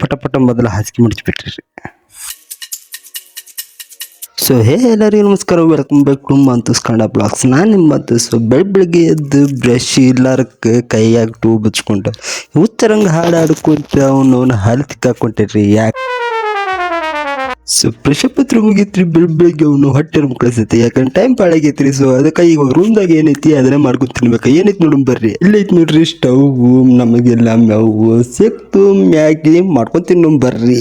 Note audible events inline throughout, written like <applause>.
ಪಟ ಪಟ ಮೊದಲು ಹಾಸಿಗೆ ಮುಡಿಸ್ಬಿಟ್ರಿ. ಸೊ ಹೇ ಎಲ್ಲರಿಗೂ ನಮಸ್ಕಾರ. Welcome back to Manthu's Kannada blogs ನಾನು ನಿಮ್ಮ ಮಂತು ಸೊ ಬೆಳ್ ಬೆಳಿಗ್ಗೆ ಎದ್ದು ಬ್ರಷ್ ಇಲ್ಲಾರಕ್ಕೆ ಕೈಯಾಗ ಟೂ ಬಚ್ಕೊಂಡು ಹುಚ್ಚರಂಗ ಹಾಡು ಅವನು ಅವನು ಹಾಲು ತಿಕ್ಕಾಕೊಂಡ್ರಿ ಯಾಕೆ ಸೊ ಪ್ರಶಪತ್ರ ಮುಗೀತ್ರಿ ಬೆಳ್ ಬೆಳಿಗ್ಗೆ ಅವನು ಹೊಟ್ಟೆ ಕಳಿಸೈತಿ ಯಾಕಂದ್ರೆ ಟೈಮ್ ಪಾಳಾಗೈತ್ರಿ ಸೊ ಅದಕ್ಕೆ ಈಗ ರೂಮ್ದಾಗ ಏನೈತಿ? ಅದನ್ನ ಮಾಡ್ಕೊಂಡು ತಿನ್ಬೇಕು. ಏನೈತಿ ನೋಡಮ್ ಬರ್ರಿ. ಇಲ್ಲೈತಿ ನೋಡ್ರಿ. ಸ್ಟವ್ ನಮಗೆಲ್ಲ ಮೇವು ಸಿಕ್ತು ಮ್ಯಾಗಿ ಮಾಡ್ಕೊಂಡ್ ತಿನ್ನೋ ಬರ್ರಿ.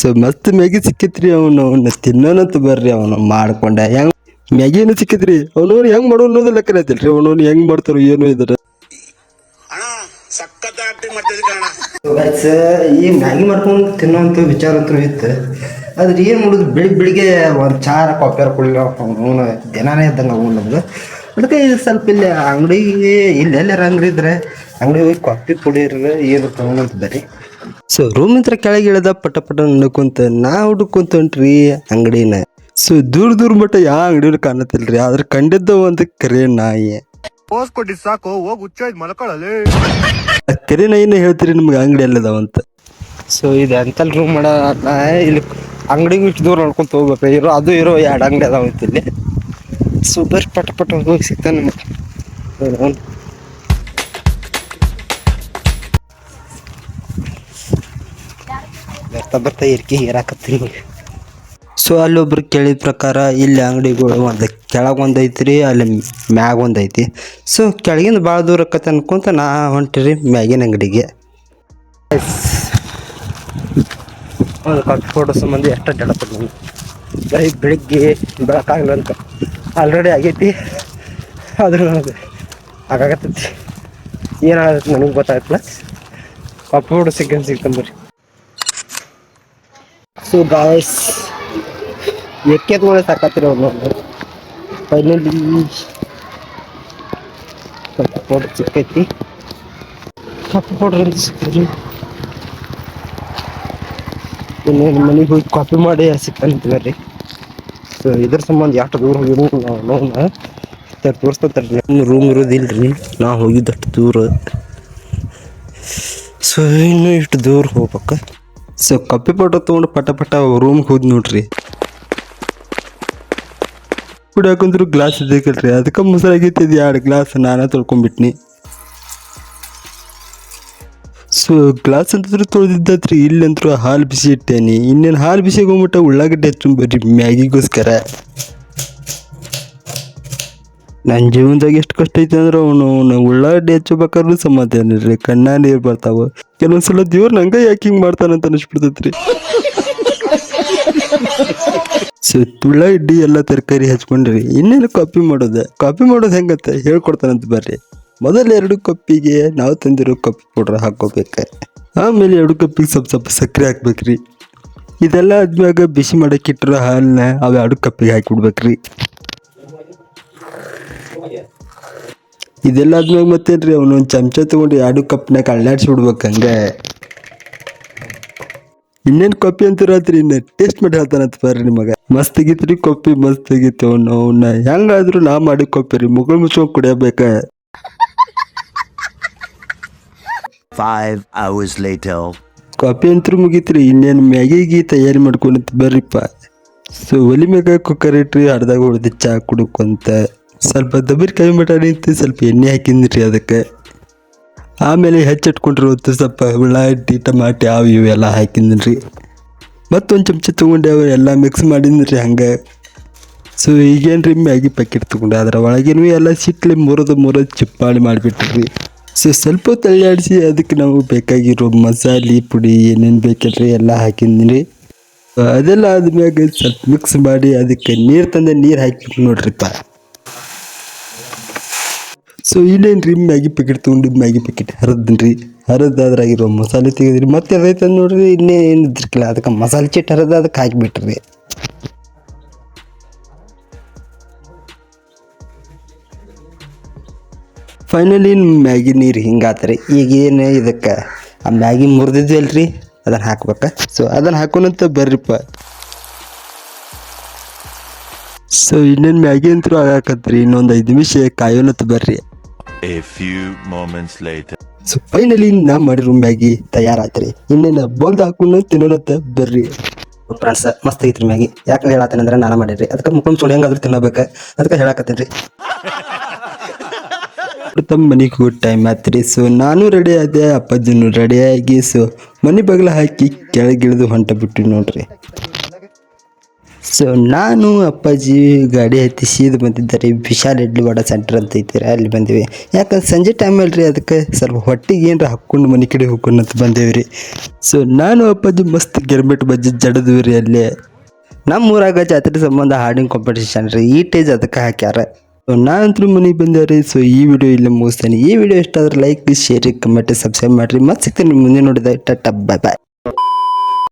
ಸೊ ಮಸ್ತ್ ಮ್ಯಾಗಿ ಸಿಕ್ಕಿತ್ರಿ ಅವನು. ಅವನ್ನ ತಿನ್ನೋನಂತ ಬರ್ರಿ ಅವನು. ಮಾಡ್ಕೊಂಡ ಹೆಂಗ್ ಮ್ಯಾಗಿನು ಸಿಕ್ಕಿತ್ರಿ ಅವನು ಹೆಂಗ್ ಮಾಡೋ ಅನ್ನೋದು ಲೆಕ್ಕ ಐತಿಲ್ರಿ. ಅವನು ಹೆಂಗ್ ಮಾಡ್ತಾರೋ ಏನೋ ಇದ್ರ. ಈ ಮ್ಯಾಗಿ ಮಾಡ್ಕೊಂಡು ತಿನ್ನುವಂತ ವಿಚಾರ ಅಂತೂ ಇತ್ತು. ಆದ್ರೆ ಏನ್ ಮಾಡೋದು? ಬೆಳಿಗ್ಗೆ ಬೆಳಿಗ್ಗೆ ಒಂದ್ ಚಾರ ಕಾಫಿಯಾರ ಕುಡಿಲ್ಲ ದಿನಾನೇ ಇದ್ದಂಗೆ ಅವನು ಅದಕ್ಕೆ ಇದು ಸ್ವಲ್ಪ ಇಲ್ಲಿ ಅಂಗಡಿಗೆ ಇಲ್ಲಿ ಎಲ್ಲಾರ ಅಂಗಡಿ ಇದ್ರೆ ಅಂಗಡಿ ಹೋಗಿ ಕಾಫಿ ಕುಡಿಯೋರು ಏನು ತಗೊಂಡಂತ ಬರ್ರಿ ಸೊ ರೂಮ್ ಹತ್ರ ಕೆಳಗೆ ಇಳಿದ ಪಟ ಪಟ ನಡ್ಕೊಂತ ನಾ ಹುಡುಕೊಂತ ಹೊಂಟ್ರಿ ಅಂಗಡಿನ. ಸೊ ದೂರ ದೂರ ಮಟ್ಟ ಯಾವ ಅಂಗಡಿನೂ ಕಾಣತಿಲ್ರಿ ಆದ್ರೆ ಕಂಡಿದ್ದ ಒಂದು ಕರೆ ನಾಯಿ. ಪೋಸ್ ಕೊಟ್ಟಿದ್ ಸಾಕು ಹೋಗಿ ಹುಚ್ಚೋಯ್ದು ಮಲ್ಕೊಳ್ಳಲಿ. ಆ ಏನು ಹೇಳ್ತೀರಿ? ನಿಮ್ಗೆ ಅಂಗಡಿ ಎಲ್ಲದಾವಂತ ಸೊ ಇದು ಎಂತಲ್ ರೂಮ್ ಮಾಡ ಇಲ್ಲಿ ಅಂಗಡಿಗೂ ಇಷ್ಟು ದೂರ ನೋಡ್ಕೊಂತ ಹೋಗ್ಬೇಕು. ಇರೋ ಅದು ಇರೋ ಎರಡು ಅಂಗಡಿ ಅದಾವ ಇಲ್ಲಿ. ಸೂಪರ್ ಪಟ ಪಟ ಹೋಗಿ ಸಿಗ್ತಾನೆ ನಮ್ಗೆ. ಬರ್ತಾ ಬರ್ತಾ ಇರ್ಕಿ ಹೇರಾಕತ್ತೀನಿ ಸೊ ಅಲ್ಲೊಬ್ರು ಕೇಳಿದ ಪ್ರಕಾರ ಇಲ್ಲಿ ಅಂಗಡಿಗಳು ಒಂದು ಕೆಳಗೆ ಒಂದು ರೀ ಅಲ್ಲಿ ಮ್ಯಾಗ ಒಂದು ಐತಿ. ಸೊ ಕೆಳಗಿಂದ ಭಾಳ ದೂರ ಆಕತ್ತೆ ಅನ್ಕೊಂತ ನಾ ಹೊಂಟಿರಿ ಮ್ಯಾಗಿನ ಅಂಗಡಿಗೆ. ಒಂದು ಕಾಫಿ ಫೋಟೋ ಸಂಬಂಧ ಎಷ್ಟು ನನಗೆ ಬರೀ ಬೆಳಿಗ್ಗೆ ಬೆಳಕಾಗಲ್ಲ ಅಂತ. ಆಲ್ರೆಡಿ ಆಗೈತಿ. ಆದರೂ ನನಗೆ ಆಗಾಗತ್ತೈತಿ ಏನಾಗತ್ತೆ ನನಗೆ ಗೊತ್ತಾಗತ್ತಲ್ಲ. ಕಾಫಿ ಫೋಟೋ ಸಿಕ್ಕಂದು ಸಿಗ್ತಂಬರಿ ಸೊ ಗಾಯ್ಸ್ ಎಕ್ಕೆ ತಗೊಳ್ಳಿ ಸಾಕತ್ತಿರ ಫೈನಲಿ ಕಪ್ಪು ಫೋಟೋ ಸಿಕ್ಕೈತಿ. ಕಪ್ಪು ಪೌಡರ್ ಅಂತ ಸಿಕ್ಕಿದ್ರಿ. ಇನ್ನೇನು ಮನೆಗೆ ಹೋಗಿ ಕಾಪಿ ಮಾಡಿ ಸಿಕ್ತಾನಂತ ಬರ್ರಿ ಸೊ ಇದ್ರ ಸಂಬಂಧ ಎಷ್ಟು ದೂರ ಹೋಗಿದ್ರು ನಾವು ನೋಡ ತೋರಿಸ್ತಾರೆ ನಮ್ಮ ರೂಮ್ ಇರೋದಿಲ್ರಿ. ನಾ ಹೋಗಿದ್ದಷ್ಟು ದೂರ. ಸೊ ಇನ್ನು ಇಷ್ಟು ದೂರ ಹೋಗ್ಬೇಕು. ಸೊ ಕಾಪಿ ಪೌಡರ್ ತೊಗೊಂಡು ಪಟ ಪಟ ರೂಮ್ಗೆ ಹೋದ್ ನೋಡ್ರಿ. ಕುಡಿಯಾಕಂದ್ರು ಗ್ಲಾಸ್ ಇದಕ್ಕಲ್ರಿ ಅದಕ್ಕೆ ಮೊಸರಾಗಿತ್ತು ಇದು ಎರಡು ಗ್ಲಾಸ್ ನಾನೇ ತೊಳ್ಕೊಂಬಿಟ್ನಿ. ಸೊ ಗ್ಲಾಸ್ ಅಂತಂದ್ರೆ ತೊಳೆದಿದ್ದತ್ರಿ. ಇಲ್ಲಂತೂ ಹಾಲು ಬಿಸಿ ಇಟ್ಟೇನಿ. ಇನ್ನೇನು ಹಾಲು ಬಿಸಿ ಹೋಗ್ಬಿಟ್ಟ ಉಳ್ಳಾಗಡ್ಡೆ ಹಚ್ಚುಂಬರ್ರಿ ಮ್ಯಾಗಿಗೋಸ್ಕರ. ನನ್ನ ಜೀವನದಾಗ ಎಷ್ಟು ಕಷ್ಟ ಐತೆ ಅಂದ್ರೆ ಅವನು ಉಳ್ಳಾಗಡ್ಡೆ ಹಚ್ಚಬೇಕಾದ್ರೂ ಸಮಾಧಾನ ರೀ ಕಣ್ಣ ನೀರು ಬರ್ತಾವ. ಕೆಲವೊಂದ್ಸಲ ದೇವ್ರು ನಂಗೆ ಯಾಕೆ ಹಿಂಗೆ ಮಾಡ್ತಾನಂತ ಅನಿಸ್ಬಿಡ್ತೈತ್ರಿ. <laughs> ಉಳ್ಳಾಗಡ್ಡಿ ಎಲ್ಲ ತರಕಾರಿ ಹಚ್ಕೊಂಡ್ರಿ. ಇನ್ನೇನು ಕಾಪಿ ಮಾಡೋದು? ಕಾಪಿ ಮಾಡೋದು ಹೆಂಗತ್ತೆ ಹೇಳ್ಕೊಡ್ತಾನಂತ ಬರ್ರಿ. ಮೊದಲ ಎರಡು ಕಪ್ಪಿಗೆ ನಾವು ತಂದಿರೋ ಕಪ್ಪಿ ಪೌಡ್ರ್ ಹಾಕೋಬೇಕು. ಆಮೇಲೆ ಎರಡು ಕಪ್ಪಿಗೆ ಸ್ವಲ್ಪ ಸ್ವಲ್ಪ ಸಕ್ಕರೆ ಹಾಕ್ಬೇಕ್ರಿ. ಇದೆಲ್ಲ ಆದ್ಮ್ಯಾಗ ಬಿಸಿ ಮಾಡಕ್ಕೆ ಇಟ್ಟಿರೋ ಹಾಲನ್ನ ಅವು ಎರಡು ಕಪ್ಪಿಗೆ ಹಾಕಿಬಿಡ್ಬೇಕ್ರಿ ಇದೆಲ್ಲ ಆದ್ಮ್ಯಾಗ ಮತ್ತೇನ್ರಿ, ಅವನೊಂದು ಚಮಚ ತಗೊಂಡು ಎರಡು ಕಪ್ನಾಗ ಅಳ್ಳಾಡ್ಸಿ ಬಿಡ್ಬೇಕು ಇನ್ನೇನು ಕಾಪಿ ಅಂತಿರತ್ರಿ ಇನ್ನ ಟೇಸ್ಟ್ ಮಾಡಿ ಹೇಳ್ತಾನಂತ ಬರ್ರಿ ನಿಮಗೆ. ಮಸ್ತ್ ತೆಗಿತ್ರಿ ಕಾಪಿ ಮಸ್ತ್ ಅವ್ನು ಅವನ್ನ ಹೆಂಗಾದ್ರೂ ನಾ ಮಾಡಿ ಕಾಪಿ ರೀ. ಮುಗುಳು ಮುಚ್ಚ ಕುಡಿಯಬೇಕ. ಕಾಪಿ ಅಂತೂ ಮುಗೀತ್ರಿ. ಇನ್ನೇನು ಮ್ಯಾಗಿಗೆ ತಯಾರಿ ಮಾಡ್ಕೊಂಡಂತ ಬರ್ರಿಪ್ಪ. ಸೊ ಒಲಿ ಮ್ಯಾಗ ಕುಕ್ಕರ್ ಇಟ್ರಿ ಅರ್ಧಾಗ ಹೊಡೆದು ಚಾ ಕುಡ್ಕೊಂತ. ಸ್ವಲ್ಪ ದಬ್ಬರಿ ಕೈ ಮಟ ನಿಂತು ಸ್ವಲ್ಪ ಎಣ್ಣೆ ಹಾಕಿದ್ರಿ ಅದಕ್ಕೆ. ಆಮೇಲೆ ಹೆಚ್ಚಿಟ್ಕೊಂಡ್ರಿ ಹೊತ್ತು ಸ್ವಲ್ಪ ಉಳ್ಳಾಗಡ್ಡಿ, ಟಮಾಟಿ ಅವು ಇವು ಎಲ್ಲ ಹಾಕಿದ್ರಿ ಮತ್ತೊಂದು ಚಮಚ ತೊಗೊಂಡೆ ಎಲ್ಲ ಮಿಕ್ಸ್ ರೀ ಹಂಗೆ. ಸೊ ಈಗೇನು ರೀ ಮ್ಯಾಗಿ ಪ್ಯಾಕೆಟ್ ತೊಗೊಂಡೆ. ಅದರ ಒಳಗೇನು ಎಲ್ಲ ಸಿಟ್ಲಿ ಮುರಿದು ಮುರಿದು ಚಿಪ್ಪಾಳಿ ಮಾಡಿಬಿಟ್ಟಿರಿ ಸೊ ಸ್ವಲ್ಪ ತಳ್ಳಾಡಿಸಿ ಅದಕ್ಕೆ ನಾವು ಬೇಕಾಗಿರೋ ಮಸಾಲೆ, ಪುಡಿ ಏನೇನು ಬೇಕಲ್ರಿ ಎಲ್ಲ ಹಾಕಿದ್ದೀನಿ ಅದೆಲ್ಲ ಆದ್ಮ್ಯಾಗ ಸ್ವಲ್ಪ ಮಿಕ್ಸ್ ಮಾಡಿ ಅದಕ್ಕೆ ನೀರು ತಂದೆ ನೀರು ಹಾಕಿಬಿಟ್ಟು ನೋಡ್ರಿಪ್ಪ. ಸೊ ಇಲ್ಲೇನು ರೀ, ಮ್ಯಾಗಿ ಪ್ಯಾಕೆಟ್ ತೊಗೊಂಡು ಮ್ಯಾಗಿ ಪ್ಯಾಕೆಟ್ ಹರಿದ್ರಿ ಹರಿದು ಅದ್ರಾಗಿರೋ ಮಸಾಲೆ ತೆಗೆದ್ರಿ. ಮತ್ತೆ ಅದೈತೆ ನೋಡ್ರಿ, ಇನ್ನೇ ಏನು ಅದಕ್ಕೆ ಮಸಾಲೆ ಚಿಟ್ಟು ಹರಿದು ಅದಕ್ಕೆ ಹಾಕಿಬಿಟ್ರಿ. ಫೈನಲಿ ಮ್ಯಾಗಿ ನೀರು ಹಿಂಗಾತ್ರಿ. ಈಗ ಏನು ಇದಕ್ಕೆ? ಆ ಮ್ಯಾಗಿ ಮುರಿದಿದ್ವಿ ಅಲ್ರಿ ಅದನ್ನು ಹಾಕ್ಬೇಕು. ಸೊ ಅದನ್ನು ಹಾಕೋಣಂತ ಬರ್ರಿಪ್ಪ. ಸೊ ಇನ್ನೇನು ಮ್ಯಾಗಿ ಅಂತೂ ಆಗಾಕತ್ರಿ ಇನ್ನೊಂದು ಐದು ನಿಮಿಷ ಕಾಯೋನತ್ತು ಬರ್ರಿ. A few moments later. So finally ನಾ ಮಾಡಿರೋ ಮ್ಯಾಗಿ ತಯಾರಾತ್ರಿ. ಇನ್ನೇನು ಬೋಲ್ದ ಹಾಕೊಂಡು ತಿನ್ನೋಣತ್ತ ಬರ್ರಿ. ಫ್ರೆಂಡ್ಸ್ ಮಸ್ತ್ ಐತ್ರಿ ಮ್ಯಾಗಿ. ಯಾಕೆ ಹೇಳತ್ತೇನೆ ಅಂದ್ರೆ <laughs> ನಾನು ಮಾಡಿರಿ ಅದಕ್ಕೆ ಮುಖಂಡ್ ಸುಳಿ ಹೆಂಗಾದ್ರೂ ತಿನ್ನಬೇಕು. ಅದಕ್ಕೆ ಹೇಳಕತ್ತೇನ್ರಿ ತಮ್ಮ ಮನೆಗೆ ಹೋಗಿ ಟೈಮ್ ಆತ್ರಿ. ಸೊ ನಾನು ರೆಡಿ ಆದೆ, ಅಪ್ಪಾಜಿನೂ ರೆಡಿ ಆಗಿ. ಸೊ ಮನೆ ಬಗಲ ಹಾಕಿ ಕೆಳಗಿಳಿದು ಹೊಂಟ ಬಿಟ್ಟು ನೋಡ್ರಿ. ಸೊ ನಾನು ಅಪ್ಪಾಜಿ ಗಾಡಿ ಹತ್ತಿ ಸೀದ ಬಂದಿದ್ದಾರೆ ವಿಶಾಲ್ ಇಡ್ಲಿ ವಡಾ ಸೆಂಟರ್ ಅಂತ ಐತಿರ ಅಲ್ಲಿ ಬಂದಿವಿ. ಯಾಕಂದ್ರೆ ಸಂಜೆ ಟೈಮ್ ಅಲ್ರಿ, ಅದಕ್ಕೆ ಸ್ವಲ್ಪ ಹೊಟ್ಟಿಗೆ ಏನರ ಹಾಕ್ಕೊಂಡು ಮನೆ ಕಡೆ ಹೋಗ್ಕೊಂಡು ಬಂದೇವಿ ಬಂದೇವ್ರಿ ಸೊ ನಾನು ಅಪ್ಪಾಜಿ ಮಸ್ತ್ ಗಿರ್ಮಿಟ್ ಬಜ್ಜಿ ಜಡದ್ವಿ ರೀ ಅಲ್ಲಿ. ನಮ್ಮ ಊರಾಗ ಜಾತ್ರೆ ಸಂಬಂಧ ಹಾಡಿನ ಕಾಂಪಿಟೇಷನ್ ರೀ, ಈ ಟೇಜ್ ಅದಕ್ಕೆ ಹಾಕ್ಯಾರ. ಸೊ ನಾನಂತೂ ಮನೆಗೆ ರೀ ಸೊ ಈ ವಿಡಿಯೋ ಇಲ್ಲಿ ಮುಗಿಸ್ತೇನೆ. ಈ ವಿಡಿಯೋ ಇಷ್ಟ ಆದ್ರೆ ಲೈಕ್ ಶೇರ್ ಕಮೆಂಟ್ ಸಬ್ಸ್ಕ್ರೈಬ್ ಮಾಡಿರಿ. ಮತ್ತೆ ಸಿಗ್ತೀನಿ ಮುಂದೆ ನೋಡಿದ ಟಾ ಬಾಯ್ ಬಾಯ್